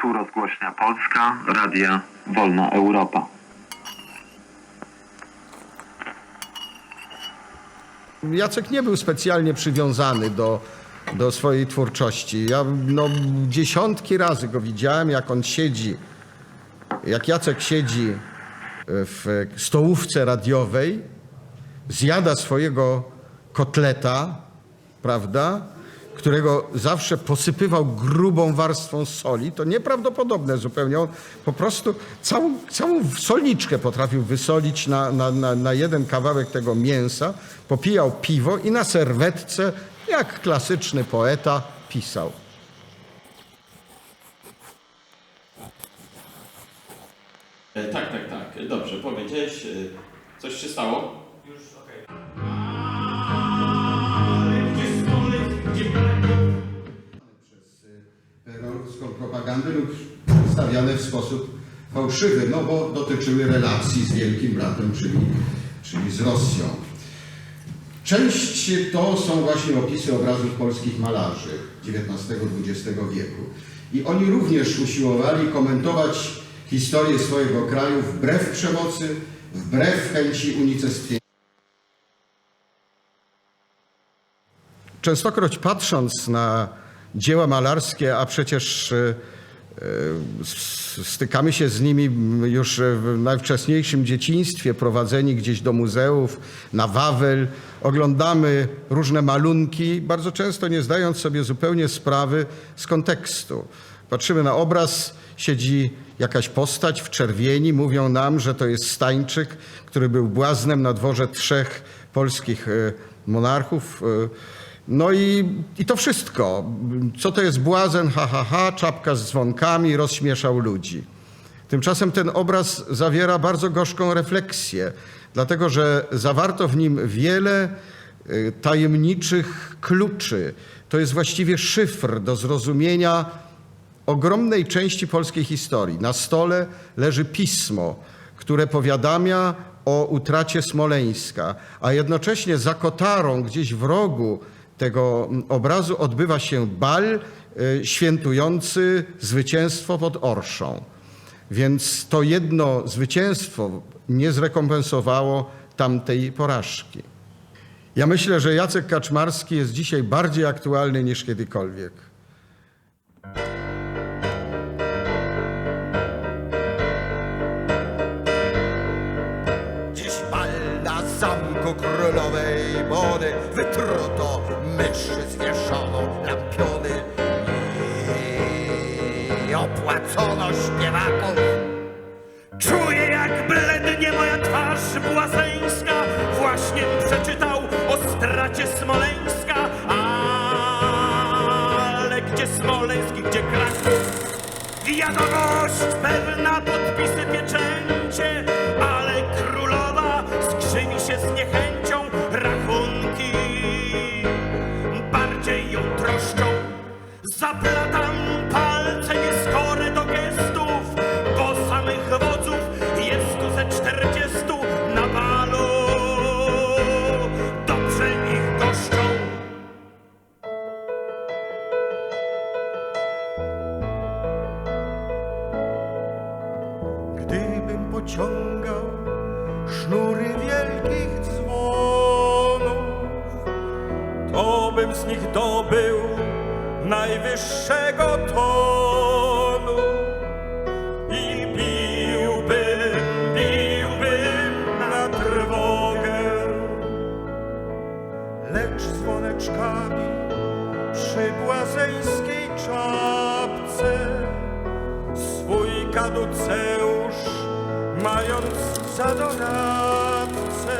Tu rozgłośnia Polska, Radia Wolna Europa. Jacek nie był specjalnie przywiązany do, do swojej twórczości. Ja no, dziesiątki razy go widziałem, jak on siedzi, jak Jacek siedzi w stołówce radiowej, zjada swojego kotleta, prawda, którego zawsze posypywał grubą warstwą soli. To nieprawdopodobne zupełnie. On po prostu całą, całą solniczkę potrafił wysolić na, na, na, na jeden kawałek tego mięsa, popijał piwo i na serwetce, jak klasyczny poeta, pisał. E, Tak, tak, tak. Dobrze, powiedziałeś. e, Coś się stało? Perolowską propagandę lub przedstawiane w sposób fałszywy, no bo dotyczyły relacji z Wielkim Bratem, czyli, czyli z Rosją. Część to są właśnie opisy obrazów polskich malarzy XIX-XX wieku. I oni również usiłowali komentować historię swojego kraju wbrew przemocy, wbrew chęci unicestwienia. Częstokroć patrząc na dzieła malarskie, a przecież s- stykamy się z nimi już w najwcześniejszym dzieciństwie, prowadzeni gdzieś do muzeów, na Wawel, oglądamy różne malunki, bardzo często nie zdając sobie zupełnie sprawy z kontekstu. Patrzymy na obraz, siedzi jakaś postać w czerwieni, mówią nam, że to jest Stańczyk, który był błaznem na dworze trzech polskich e, monarchów. No i, i to wszystko. Co to jest błazen? Ha, ha, ha, czapka z dzwonkami, rozśmieszał ludzi. Tymczasem ten obraz zawiera bardzo gorzką refleksję, dlatego że zawarto w nim wiele y, tajemniczych kluczy. To jest właściwie szyfr do zrozumienia ogromnej części polskiej historii. Na stole leży pismo, które powiadamia o utracie Smoleńska, a jednocześnie za kotarą, gdzieś w rogu tego obrazu odbywa się bal y, świętujący zwycięstwo pod Orszą. Więc to jedno zwycięstwo nie zrekompensowało tamtej porażki. Ja myślę, że Jacek Kaczmarski jest dzisiaj bardziej aktualny niż kiedykolwiek. Zamku królowej Mody Wytruto myszy zwieszono lampiony I opłacono śpiewaków. Czuję jak blednie moja twarz błazeńska Właśnie przeczytał o stracie Smoleńska. Ale gdzie Smoleńsk, gdzie Kraków Wiadomość pewna, podpisy pieczęcie Ale się z niechęcią Rachunki. Bardziej ją troszczą Zaplatam sznury wielkich dzwonów To bym z nich dobył najwyższego tonu i biłbym, biłbym na trwogę. lecz dzwoneczkami przy błazeńskiej czapce swój kaduceusz mając za donatcę